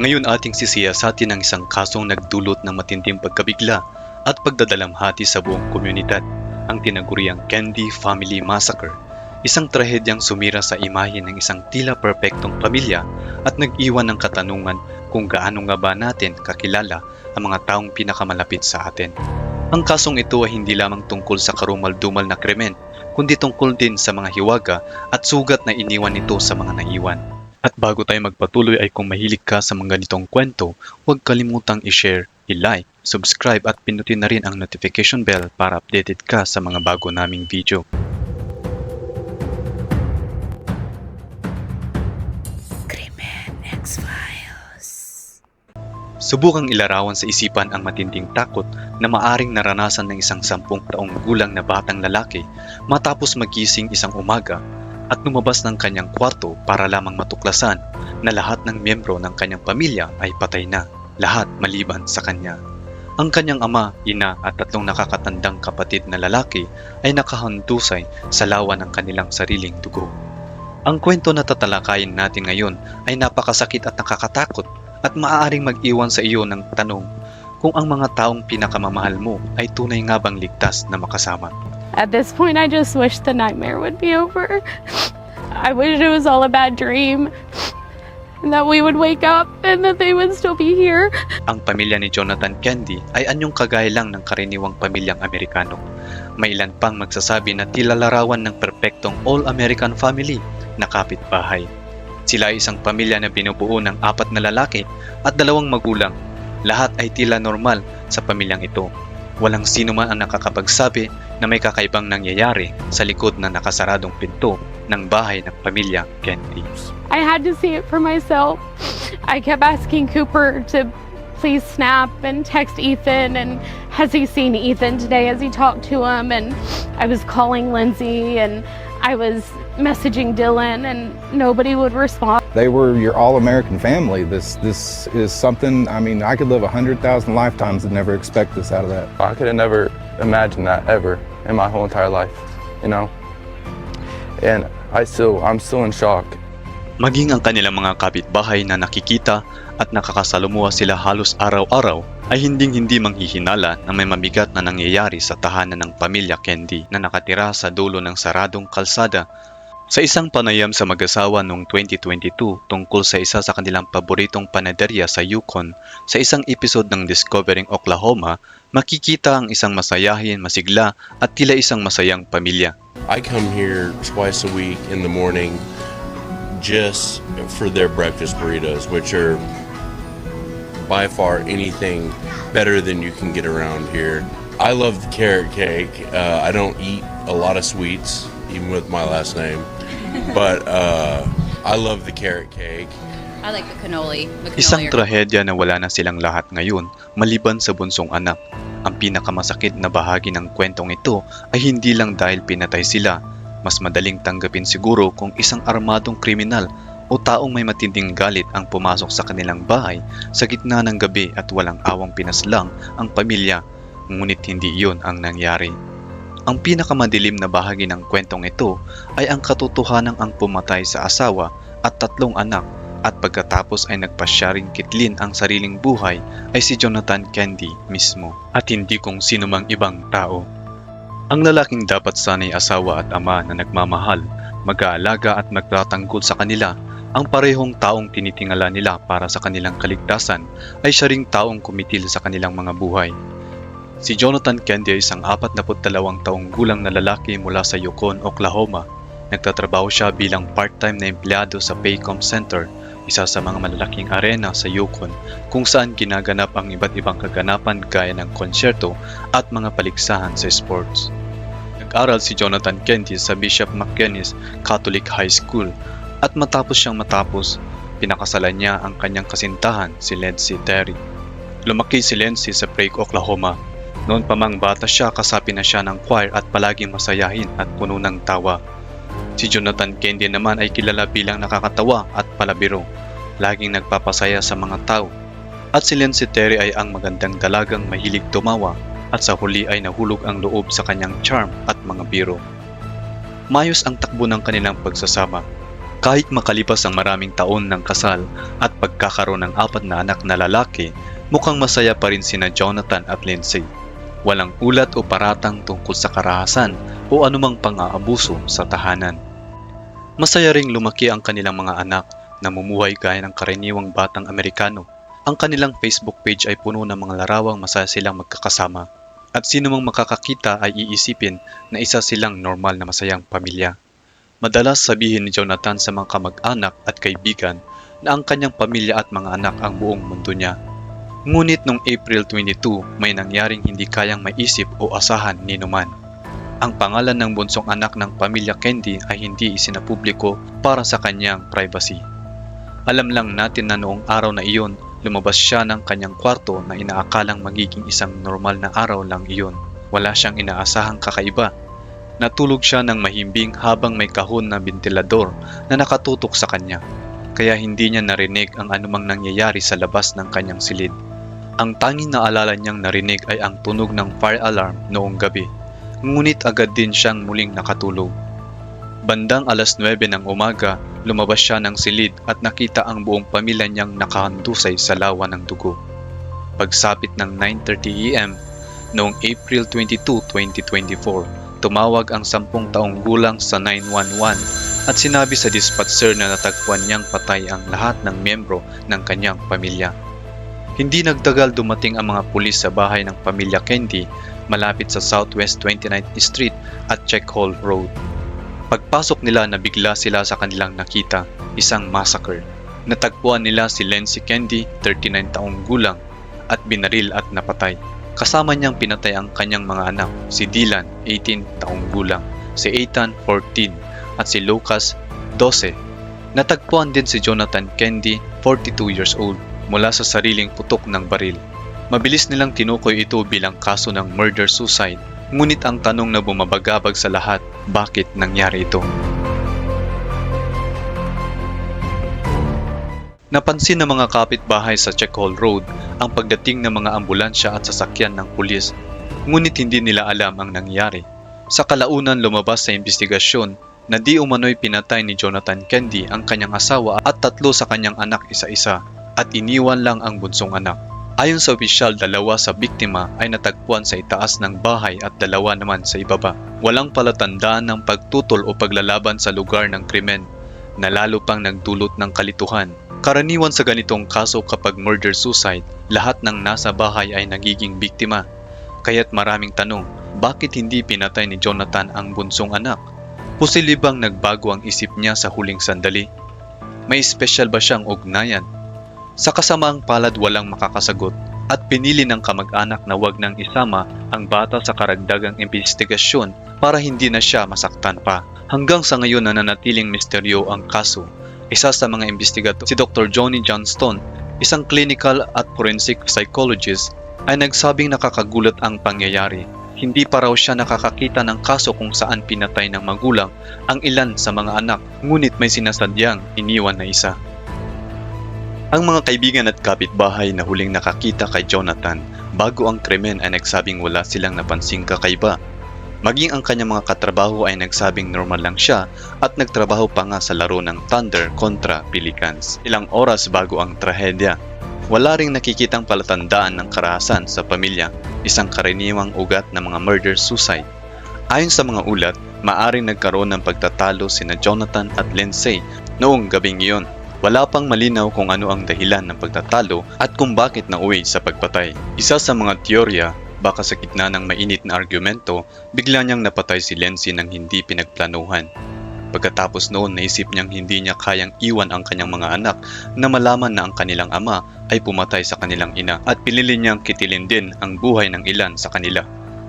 Ngayon ating sisiyasatin ang isang kasong nagdulot ng matinding pagkabigla at pagdadalamhati sa buong komunidad, ang tinaguriang Candy Family Massacre. Isang trahedyang sumira sa imahe ng isang tila perpektong pamilya at nag-iwan ng katanungan kung gaano nga ba natin kakilala ang mga taong pinakamalapit sa atin. Ang kasong ito ay hindi lamang tungkol sa karumal-dumal na krimen, kundi tungkol din sa mga hiwaga at sugat na iniwan nito sa mga naiwan. At bago tayo magpatuloy ay kung mahilig ka sa mga ganitong kwento, huwag kalimutang i-share, i-like, subscribe at pinutin na rin ang notification bell para updated ka sa mga bago naming video. Krimen X-Files. Subukang ilarawan sa isipan ang matinding takot na maaring naranasan ng isang sampung taong gulang na batang lalaki matapos magising isang umaga at lumabas ng kanyang kwarto para lamang matuklasan na lahat ng miyembro ng kanyang pamilya ay patay na, lahat maliban sa kanya. Ang kanyang ama, ina at tatlong nakakatandang kapatid na lalaki ay nakahandusay sa lawa ng kanilang sariling dugo. Ang kwento na tatalakayin natin ngayon ay napakasakit at nakakatakot at maaaring mag-iwan sa iyo ng tanong kung ang mga taong pinakamamahal mo ay tunay nga bang ligtas na makasama. At this point, I just wish the nightmare would be over. I wish it was all a bad dream. And that we would wake up and that they would still be here. Ang pamilya ni Jonathan Kennedy ay anyong kagaya lang ng karaniwang pamilyang Amerikano. May ilan pang magsasabi na tila larawan ng perpektong all-American family na kapitbahay. Sila ay isang pamilya na binubuo ng apat na lalaki at dalawang magulang. Lahat ay tila normal sa pamilyang ito. Walang sino man ang nakakapagsabi na may kakaibang nangyayari sa likod ng nakasaradong pinto ng bahay ng pamilya Kennedy. I had to see it for myself. I kept asking Cooper to please snap and text Ethan and has he seen Ethan today? Has he talked to him? And I was calling Lindsay and I was messaging Dylan and nobody would respond. They were your all-American family. This this is something. I mean, I could live a hundred thousand lifetimes and never expect this out of that. I could have never imagined that ever in my whole entire life, you know? And I still, I'm still in shock. Maging ang kanilang mga kapitbahay na nakikita at nakakasalumuha sila halos araw-araw ay hinding-hindi manghihinala na may mabigat na nangyayari sa tahanan ng pamilya Candy na nakatira sa dulo ng saradong kalsada. Sa isang panayam sa mag-asawa noong 2022 tungkol sa isa sa kanilang paboritong panaderya sa Yukon, sa isang episode ng Discovering Oklahoma, makikita ang isang masayahin, masigla at tila isang masayang pamilya. I come here twice a week in the morning just for their breakfast burritos, which are by far anything better than you can get around here. I love the carrot cake. Uh, I don't eat a lot of sweets, even with my last name, but uh, I love the carrot cake. I like the cannoli. The cannoli Isang trahedya na wala na silang lahat ngayon maliban sa bunsong anak. Ang pinakamasakit na bahagi ng kwentong ito ay hindi lang dahil pinatay sila. Mas madaling tanggapin siguro kung isang armadong kriminal o taong may matinding galit ang pumasok sa kanilang bahay sa gitna ng gabi at walang awang pinaslang ang pamilya. Ngunit hindi iyon ang nangyari. Ang pinakamadilim na bahagi ng kwentong ito ay ang katotohanan ang pumatay sa asawa at tatlong anak at pagkatapos ay nagpasyaring kitlin ang sariling buhay ay si Jonathan Candy mismo at hindi kung sino mang ibang tao. Ang lalaking dapat sanay asawa at ama na nagmamahal, mag-aalaga at magtatanggol sa kanila, ang parehong taong tinitingala nila para sa kanilang kaligtasan ay siya ring taong kumitil sa kanilang mga buhay. Si Jonathan Candy ay isang 42 taong gulang na lalaki mula sa Yukon, Oklahoma. Nagtatrabaho siya bilang part-time na empleyado sa Paycom Center, isa sa mga malalaking arena sa Yukon kung saan ginaganap ang iba't ibang kaganapan gaya ng konsyerto at mga paligsahan sa sports. Nag-aral si Jonathan Candy sa Bishop McKennis Catholic High School at matapos siyang matapos, pinakasalan niya ang kanyang kasintahan si Lindsay Terry. Lumaki si Lindsay sa Prague, Oklahoma. Noon pa mang bata siya kasapi na siya ng choir at palaging masayahin at puno ng tawa. Si Jonathan Candy naman ay kilala bilang nakakatawa at palabiro. Laging nagpapasaya sa mga tao. At si Lindsay Terry ay ang magandang dalagang mahilig tumawa at sa huli ay nahulog ang loob sa kanyang charm at mga biro. Mayos ang takbo ng kanilang pagsasama. Kahit makalipas ang maraming taon ng kasal at pagkakaroon ng apat na anak na lalaki, mukhang masaya pa rin sina Jonathan at Lindsay. Walang ulat o paratang tungkol sa karahasan o anumang pang-aabuso sa tahanan. Masaya ring lumaki ang kanilang mga anak na mumuhay gaya ng karaniwang batang Amerikano. Ang kanilang Facebook page ay puno ng mga larawang masaya silang magkakasama. At sino mang makakakita ay iisipin na isa silang normal na masayang pamilya. Madalas sabihin ni Jonathan sa mga kamag-anak at kaibigan na ang kanyang pamilya at mga anak ang buong mundo niya. Ngunit noong April 22, may nangyaring hindi kayang maisip o asahan ni Numan. Ang pangalan ng bunsong anak ng pamilya Candy ay hindi isinapubliko para sa kanyang privacy. Alam lang natin na noong araw na iyon, lumabas siya ng kanyang kwarto na inaakalang magiging isang normal na araw lang iyon. Wala siyang inaasahang kakaiba. Natulog siya ng mahimbing habang may kahon na ventilador na nakatutok sa kanya. Kaya hindi niya narinig ang anumang nangyayari sa labas ng kanyang silid. Ang tanging naalala niyang narinig ay ang tunog ng fire alarm noong gabi. Ngunit agad din siyang muling nakatulog. Bandang alas 9 ng umaga, lumabas siya ng silid at nakita ang buong pamilya niyang nakahandusay sa lawa ng dugo. Pagsapit ng 9.30 am, noong April 22, 2024, tumawag ang 10 taong gulang sa 911 at sinabi sa dispatcher na natagpuan niyang patay ang lahat ng miyembro ng kanyang pamilya. Hindi nagtagal dumating ang mga pulis sa bahay ng pamilya Candy malapit sa Southwest 29th Street at Check Hall Road. Pagpasok nila nabigla sila sa kanilang nakita, isang massacre. Natagpuan nila si Lency Candy, 39 taong gulang, at binaril at napatay. Kasama niyang pinatay ang kanyang mga anak, si Dylan, 18 taong gulang, si Ethan, 14, at si Lucas, 12. Natagpuan din si Jonathan Candy, 42 years old, mula sa sariling putok ng baril. Mabilis nilang tinukoy ito bilang kaso ng murder-suicide Ngunit ang tanong na bumabagabag sa lahat, bakit nangyari ito? Napansin ng mga kapitbahay sa Check Hall Road ang pagdating ng mga ambulansya at sasakyan ng pulis, ngunit hindi nila alam ang nangyari. Sa kalaunan lumabas sa investigasyon na di umano'y pinatay ni Jonathan Candy ang kanyang asawa at tatlo sa kanyang anak isa-isa at iniwan lang ang bunsong anak. Ayon sa opisyal, dalawa sa biktima ay natagpuan sa itaas ng bahay at dalawa naman sa ibaba. Walang palatandaan ng pagtutol o paglalaban sa lugar ng krimen na lalo pang nagdulot ng kalituhan. Karaniwan sa ganitong kaso kapag murder-suicide, lahat ng nasa bahay ay nagiging biktima. Kaya't maraming tanong, bakit hindi pinatay ni Jonathan ang bunsong anak? Posible bang nagbago ang isip niya sa huling sandali? May espesyal ba siyang ugnayan sa kasamaang palad walang makakasagot at pinili ng kamag-anak na wag nang isama ang bata sa karagdagang investigasyon para hindi na siya masaktan pa. Hanggang sa ngayon nananatiling misteryo ang kaso. Isa sa mga investigador, si Dr. Johnny Johnston, isang clinical at forensic psychologist, ay nagsabing nakakagulat ang pangyayari. Hindi pa raw siya nakakakita ng kaso kung saan pinatay ng magulang ang ilan sa mga anak, ngunit may sinasadyang iniwan na isa. Ang mga kaibigan at kapitbahay na huling nakakita kay Jonathan bago ang krimen ay nagsabing wala silang napansing kakaiba. Maging ang kanyang mga katrabaho ay nagsabing normal lang siya at nagtrabaho pa nga sa laro ng Thunder kontra Pelicans. Ilang oras bago ang trahedya. Wala ring nakikitang palatandaan ng karahasan sa pamilya, isang karaniwang ugat ng mga murder-suicide. Ayon sa mga ulat, maaring nagkaroon ng pagtatalo sina Jonathan at Lindsay noong gabing iyon wala pang malinaw kung ano ang dahilan ng pagtatalo at kung bakit nauwi sa pagpatay. Isa sa mga teorya, baka sa gitna ng mainit na argumento, bigla niyang napatay si Lency nang hindi pinagplanuhan. Pagkatapos noon, naisip niyang hindi niya kayang iwan ang kanyang mga anak na malaman na ang kanilang ama ay pumatay sa kanilang ina at pinili niyang kitilin din ang buhay ng ilan sa kanila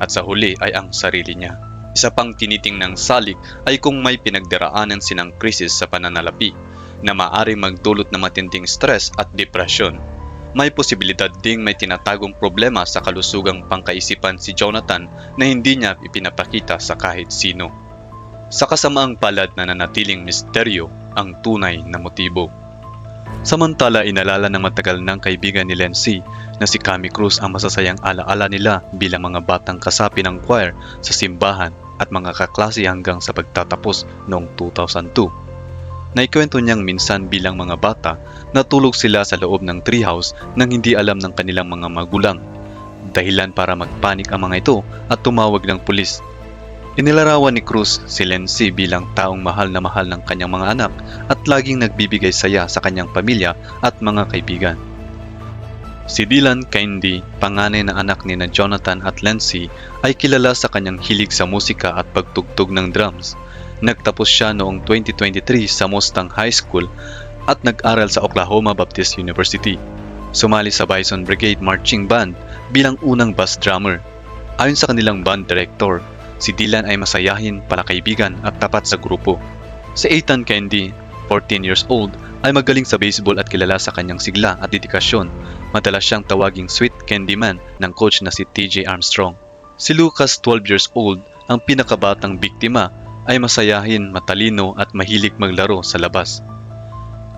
at sa huli ay ang sarili niya. Isa pang tiniting ng salik ay kung may pinagdaraanan sinang krisis sa pananalapi na maaari magdulot ng matinding stress at depresyon. May posibilidad ding may tinatagong problema sa kalusugang pangkaisipan si Jonathan na hindi niya ipinapakita sa kahit sino. Sa kasamaang palad na nanatiling misteryo ang tunay na motibo. Samantala inalala ng matagal ng kaibigan ni Lency na si Cami Cruz ang masasayang alaala nila bilang mga batang kasapi ng choir sa simbahan at mga kaklase hanggang sa pagtatapos noong 2002. Naikwento niyang minsan bilang mga bata, natulog sila sa loob ng treehouse nang hindi alam ng kanilang mga magulang. Dahilan para magpanik ang mga ito at tumawag ng pulis. Inilarawan ni Cruz si Lency bilang taong mahal na mahal ng kanyang mga anak at laging nagbibigay saya sa kanyang pamilya at mga kaibigan. Si Dylan Candy, panganay na anak ni na Jonathan at Lency, ay kilala sa kanyang hilig sa musika at pagtugtog ng drums. Nagtapos siya noong 2023 sa Mustang High School at nag-aral sa Oklahoma Baptist University. Sumali sa Bison Brigade Marching Band bilang unang bass drummer. Ayon sa kanilang band director, si Dylan ay masayahin, palakaibigan at tapat sa grupo. Si Ethan Candy, 14 years old, ay magaling sa baseball at kilala sa kanyang sigla at dedikasyon. Madalas siyang tawaging Sweet Candyman ng coach na si TJ Armstrong. Si Lucas, 12 years old, ang pinakabatang biktima ay masayahin, matalino at mahilig maglaro sa labas.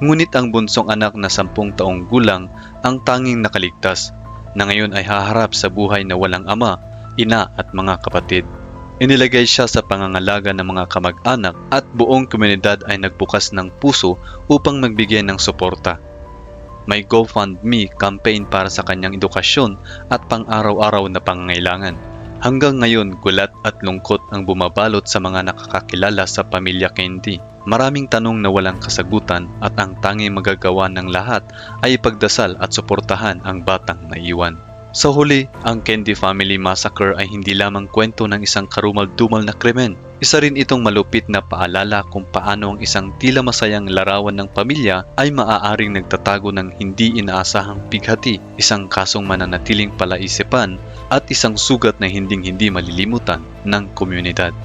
Ngunit ang bunsong anak na sampung taong gulang ang tanging nakaligtas na ngayon ay haharap sa buhay na walang ama, ina at mga kapatid. Inilagay siya sa pangangalaga ng mga kamag-anak at buong komunidad ay nagbukas ng puso upang magbigay ng suporta. May GoFundMe campaign para sa kanyang edukasyon at pang-araw-araw na pangangailangan. Hanggang ngayon, gulat at lungkot ang bumabalot sa mga nakakakilala sa pamilya Candy. Maraming tanong na walang kasagutan at ang tanging magagawa ng lahat ay ipagdasal at suportahan ang batang naiwan. Sa huli, ang Candy Family Massacre ay hindi lamang kwento ng isang karumal-dumal na krimen. Isa rin itong malupit na paalala kung paano ang isang tila masayang larawan ng pamilya ay maaaring nagtatago ng hindi inaasahang pighati, isang kasong mananatiling palaisipan at isang sugat na hinding-hindi malilimutan ng komunidad.